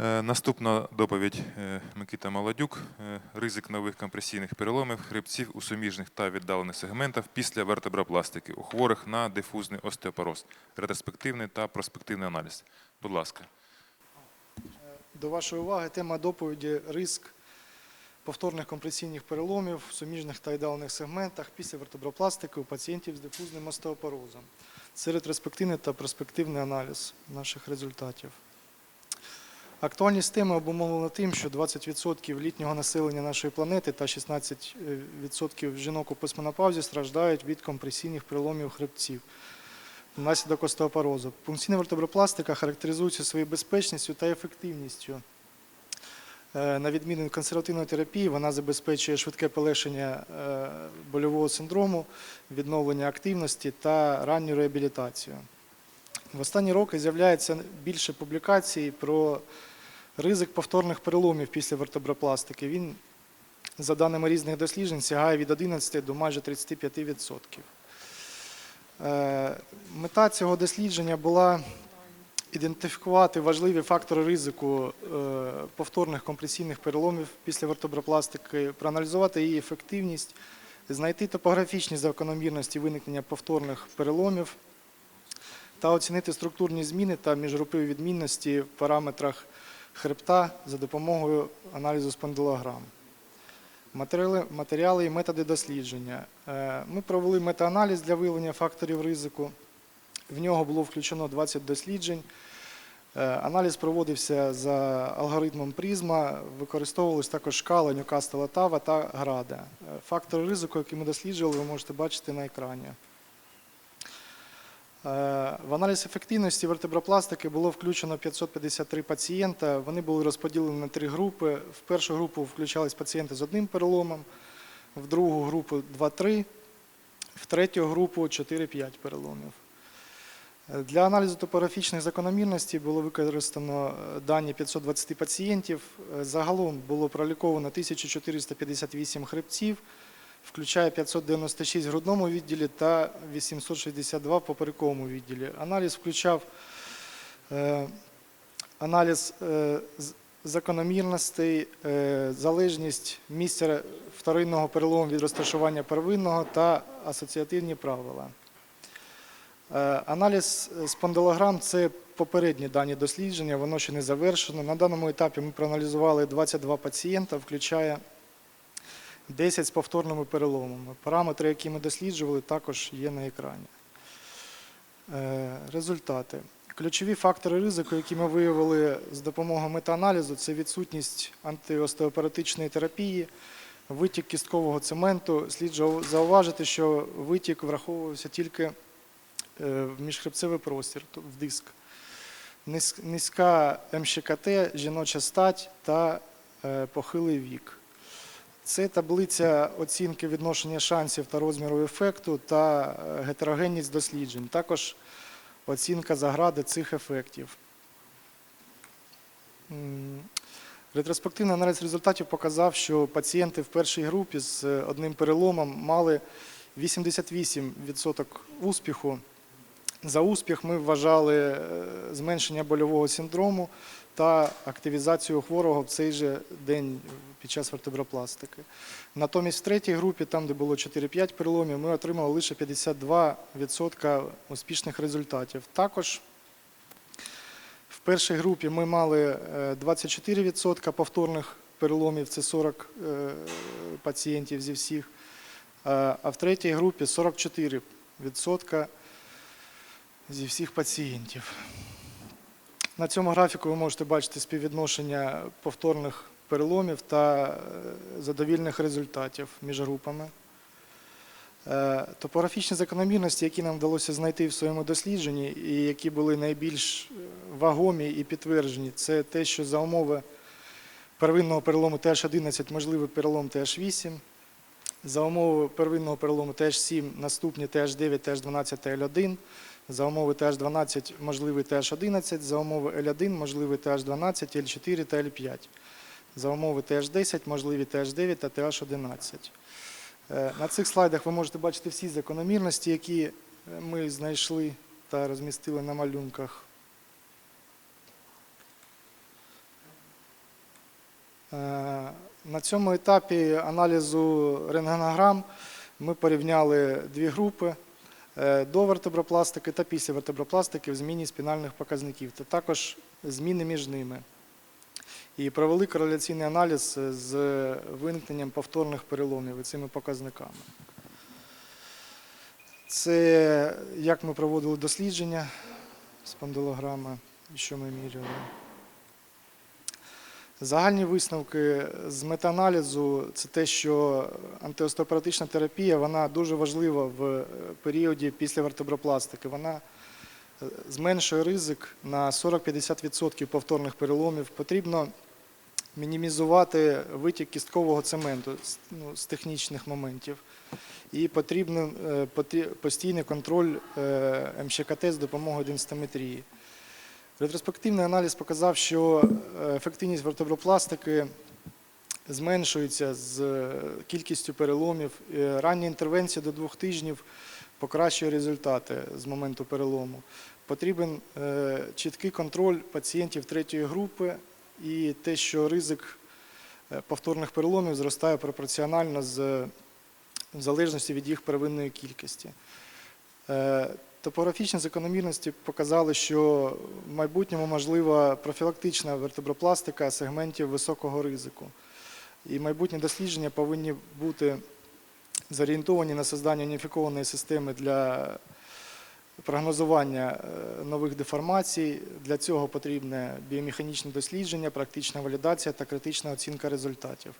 Е, Наступна доповідь е, Микита Молодюк. Е, Ризик нових компресійних переломів хребців у суміжних та віддалених сегментах після вертебропластики у хворих на дифузний остеопороз. Ретроспективний та проспективний аналіз. Будь ласка. До вашої уваги тема доповіді риск повторних компресійних переломів в суміжних та ідеальних сегментах після вертебропластики у пацієнтів з дифузним остеопорозом. Це ретроспективний та перспективний аналіз наших результатів. Актуальність теми обумовлена тим, що 20% літнього населення нашої планети та 16% жінок у постменопаузі страждають від компресійних переломів хребців внаслідок остеопорозу. Пункційна вертебропластика характеризується своєю безпечністю та ефективністю. Е, На відміну від консервативної терапії, вона забезпечує швидке полегшення е, больового синдрому, відновлення активності та ранню реабілітацію. В останні роки з'являється більше публікацій про ризик повторних переломів після вертебропластики. Він, за даними різних досліджень, сягає від 11 до майже 35%. Е, Мета цього дослідження була ідентифікувати важливі фактори ризику е, повторних компресійних переломів після вертебропластики, проаналізувати її ефективність, знайти топографічні закономірності виникнення повторних переломів та оцінити структурні зміни та міжгрупові відмінності в параметрах хребта за допомогою аналізу спондилограм. Матеріали, матеріали і методи дослідження. Е, Ми провели метааналіз для виявлення факторів ризику. В нього було включено 20 досліджень. Е, Аналіз проводився за алгоритмом призма, використовувалися також шкала Ньюкастела Тава та Града. Е, Фактори ризику, які ми досліджували, ви можете бачити на екрані. Е, В аналіз ефективності вертебропластики було включено 553 пацієнта. Вони були розподілені на три групи. В першу групу включались пацієнти з одним переломом, в другу групу 2-3, в третю групу 4-5 переломів. Е, Для аналізу топографічних закономірностей було використано е, дані 520 пацієнтів. Загалом було проліковано 1458 хребців, включає 596 в грудному відділі та 862 в поперековому відділі. Аналіз включав е, аналіз е, закономірностей, е, залежність місця вторинного перелому від розташування первинного та асоціативні правила. Е, Аналіз спондилограм це попередні дані дослідження, воно ще не завершено. На даному етапі ми проаналізували 22 пацієнта, включає 10 з повторними переломами. Параметри, які ми досліджували, також є на екрані. Е, Результати. Ключові фактори ризику, які ми виявили з допомогою метааналізу, це відсутність антиостеопаратичної терапії, витік кісткового цементу. Слід зауважити, що витік враховувався тільки е, в міжхребцевий простір, в диск. Низька МШКТ, жіноча стать та е, похилий вік. Це таблиця оцінки відношення шансів та розміру ефекту та е, гетерогенність досліджень. Також оцінка загради цих ефектів. Ретроспективний аналіз результатів показав, що пацієнти в першій групі з е, одним переломом мали 88% успіху. За успіх ми вважали е, зменшення больового синдрому та активізацію хворого в цей же день під час вертебропластики. Натомість в третій групі, там де було 4-5 переломів, ми отримали лише 52% успішних результатів. Також в першій групі ми мали е, 24% повторних переломів, це 40 е, пацієнтів зі всіх, Е, а в третій групі 44% зі всіх пацієнтів. На цьому графіку ви можете бачити співвідношення повторних переломів та е, задовільних результатів між групами. Е, Топографічні закономірності, які нам вдалося знайти в своєму дослідженні, і які були найбільш е, вагомі і підтверджені, це те, що за умови первинного перелому TH11 можливий перелом TH8, за умови первинного перелому TH7 наступні TH9, TH12, TL1, за умови TH12 можливий TH11, за умови L1 можливий TH12, L4 та L5. За умови TH10 можливі TH9 та TH11. Е, На цих слайдах ви можете бачити всі закономірності, які е, ми знайшли та розмістили на малюнках. Е, На цьому етапі аналізу рентгенограм ми порівняли дві групи до вертебропластики та після вертебропластики в зміні спінальних показників, та також зміни між ними. І провели кореляційний аналіз з виникненням повторних переломів і цими показниками. Це як ми проводили дослідження спондилограми, і що ми міряли. Загальні висновки з метааналізу це те, що антиостеопаратична терапія вона дуже важлива в е, періоді після вертебропластики. Вона е, зменшує ризик на 40-50% повторних переломів. Потрібно мінімізувати витік кісткового цементу ну, з технічних моментів. І потрібен постійний контроль е, МЩКТ з допомогою денситометрії. Ретроспективний аналіз показав, що е, ефективність вертебропластики зменшується з е, кількістю переломів. Е, Рання інтервенція до двох тижнів покращує результати з моменту перелому. Потрібен чіткий контроль пацієнтів третьої групи і те, що ризик повторних переломів зростає пропорціонально з, в залежності від їх первинної кількості. Топографічні закономірності показали, що в майбутньому можлива профілактична вертебропластика сегментів високого ризику. І майбутні дослідження повинні бути зорієнтовані на создання уніфікованої системи для прогнозування е, нових деформацій. Для цього потрібне біомеханічне дослідження, практична валідація та критична оцінка результатів.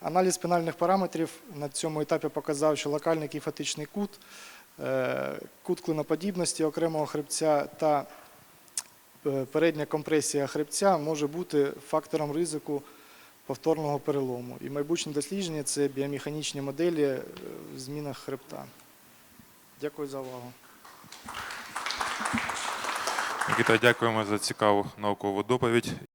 Аналіз спінальних параметрів на цьому етапі показав, що локальний кіфатичний кут, кут клиноподібності окремого хребця та е, передня компресія хребця може бути фактором ризику повторного перелому. І майбутнє дослідження це біомеханічні моделі е, в змінах хребта. Дякую за увагу. Микита, дякуємо за цікаву наукову доповідь.